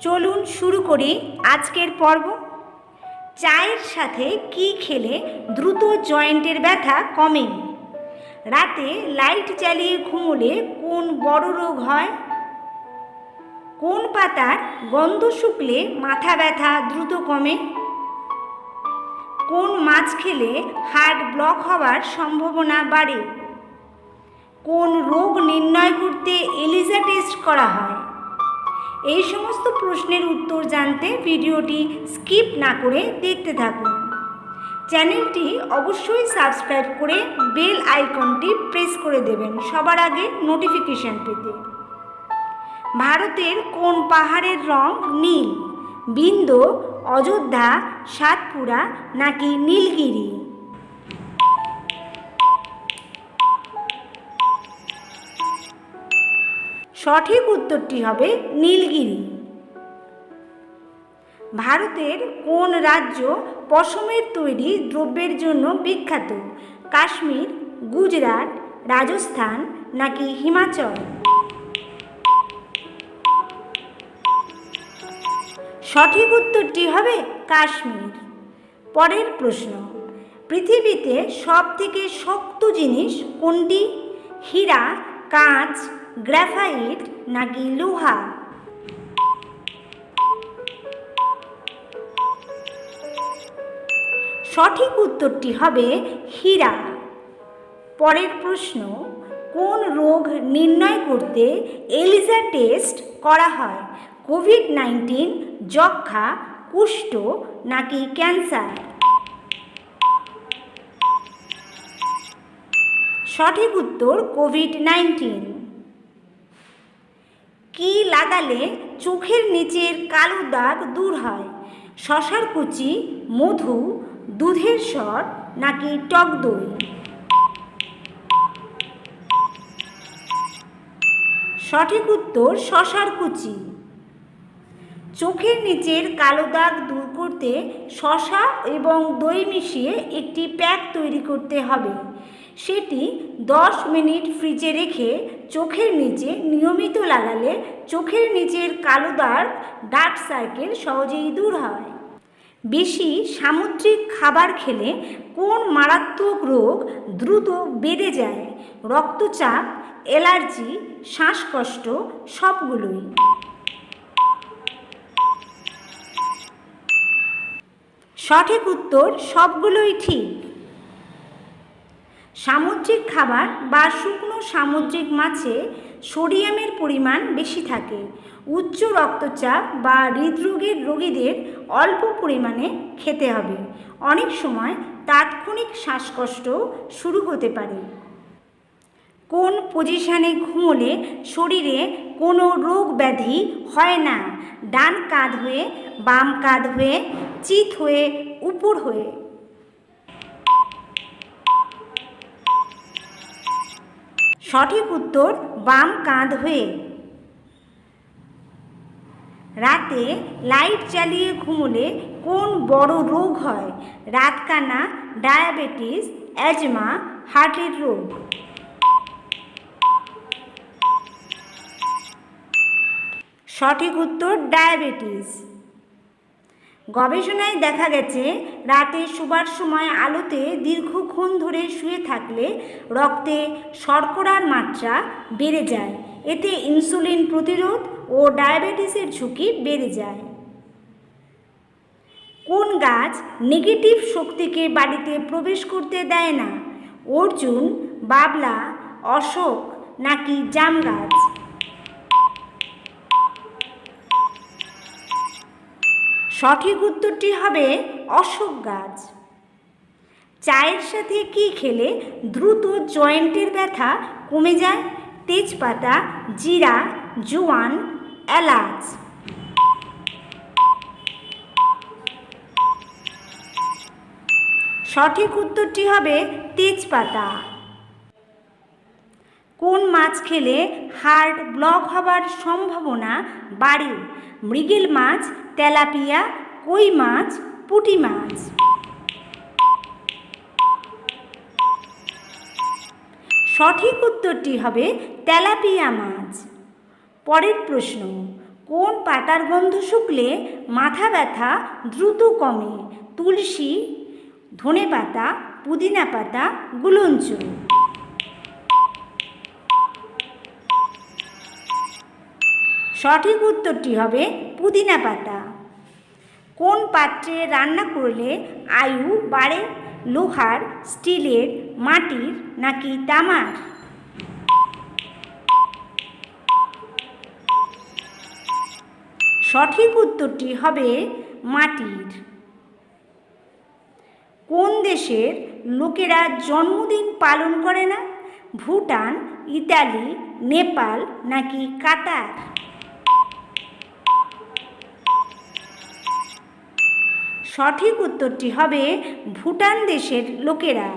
চলুন শুরু করি আজকের পর্ব। চায়ের সাথে কি খেলে দ্রুত জয়েন্টের ব্যথা কমে? রাতে লাইট জ্বালিয়ে ঘুমোলে কোন বড় রোগ হয়? কোন পাতার গন্ধ শুকলে মাথা ব্যথা দ্রুত কমে? কোন মাছ খেলে হার্ট ব্লক হওয়ার সম্ভাবনা বাড়ে? কোন রোগ নির্ণয় করতে এলিজা টেস্ট করা হয়? এই সমস্ত প্রশ্নের উত্তর জানতে ভিডিওটি স্কিপ না করে দেখতে থাকুন। চ্যানেলটি অবশ্যই সাবস্ক্রাইব করে বেল আইকনটি প্রেস করে দেবেন সবার আগে নোটিফিকেশান পেতে। ভারতের কোন পাহাড়ের রং নীল? বিন্দ, অযোধ্যা, সাতপুরা নাকি নীলগিরি? সঠিক উত্তরটি হবে নীলগিরি। ভারতের কোন রাজ্য পশমের তৈরি দ্রব্যের জন্য বিখ্যাত? কাশ্মীর, গুজরাট, রাজস্থান নাকি হিমাচল? সঠিক উত্তরটি হবে কাশ্মীর। পরের প্রশ্ন, পৃথিবীতে সব থেকে শক্ত জিনিস কোনটি? হীরা, কাঁচ গ্রাফাইট নাকি লোহা? সঠিক উত্তরটি হবে হীরা। পরের প্রশ্ন, কোন রোগ নির্ণয় করতে এলিজা টেস্ট করা হয়? কোভিড নাইন্টিন যক্ষা কুষ্ঠ নাকি ক্যান্সার? সঠিক উত্তর, কোভিড নাইন্টিন। কি লাগালে চোখের নিচের কালো দাগ দূর হয়? শশার কুচি, মধু, দুধের স্বর নাকি টক দই? সঠিক উত্তর শশার কুচি। চোখের নিচের কালো দাগ দূর করতে শশা এবং দই মিশিয়ে একটি প্যাক তৈরি করতে হবে। সেটি দশ মিনিট ফ্রিজে রেখে চোখের নিচে নিয়মিত লাগালে চোখের নিচের কালো দাগ, ডার্ক সার্কেল সহজেই দূর হয়। বেশি সামুদ্রিক খাবার খেলে কোন মারাত্মক রোগ দ্রুত বেড়ে যায়? রক্তচাপ, অ্যালার্জি, শ্বাসকষ্ট, সবগুলোই। সঠিক উত্তর সবগুলোই ঠিক। সামুদ্রিক খাবার বা শুকনো সামুদ্রিক মাছে সোডিয়ামের পরিমাণ বেশি থাকে। উচ্চ রক্তচাপ বা হৃদরোগের রোগীদের অল্প পরিমাণে খেতে হবে। অনেক সময় তাৎক্ষণিক শ্বাসকষ্ট শুরু হতে পারে। কোন পজিশানে ঘুমোলে শরীরে কোনো রোগ ব্যাধি হয় না? ডান কাঁধ হয়ে বাম কাঁধ হয়ে চিত হয়ে উপর হয়ে সঠিক উত্তর বাম কাঁধ হয়ে। রাতে লাইট জ্বালিয়ে ঘুমোলে কোন বড় রোগ হয়? রাতকানা, ডায়াবেটিস, অ্যাজমা, হার্টের রোগ। সঠিক উত্তর ডায়াবেটিস। গবেষণায় দেখা গেছে, রাতে শোবার সময় আলোতে দীর্ঘক্ষণ ধরে শুয়ে থাকলে রক্তে শর্করার মাত্রা বেড়ে যায়। এতে ইনসুলিন প্রতিরোধ ও ডায়াবেটিসের ঝুঁকি বেড়ে যায়। কোন গাছ নেগেটিভ শক্তিকে বাড়িতে প্রবেশ করতে দেয় না? অর্জুন, বাবলা, অশোক নাকি জাম গাছ? সঠিক উত্তরটি হবে অশোক গাছ। চায়ের সাথে কি খেলে দ্রুত জয়েন্টের ব্যথা কমে যায়? তেজপাতা, জিরা, জোয়ান, এলাচ। সঠিক উত্তরটি হবে তেজপাতা। কোন মাছ খেলে হার্ট ব্লক হবার সম্ভাবনা বাড়ে? মৃগেল মাছ, তেলাপিয়া, কই মাছ, পুঁটি মাছ? সঠিক উত্তরটি হবে তেলাপিয়া মাছ। পরের প্রশ্ন, কোন পাতার গন্ধ শুকলে মাথা ব্যথা দ্রুত কমে? তুলসী ধনে পাতা পুদিনা পাতা, গুলঞ্চ। সঠিক উত্তরটি হবে পুদিনা পাতা। কোন পাত্রে রান্না করলে আয়ু বাড়ে? লোহার, স্টিলের, মাটির নাকি তামার? সঠিক উত্তরটি হবে মাটির। কোন দেশের লোকেরা জন্মদিন পালন করে না? ভুটান, ইতালি, নেপাল নাকি কাতার? সঠিক উত্তরটি হবে ভুটান দেশের লোকেরা।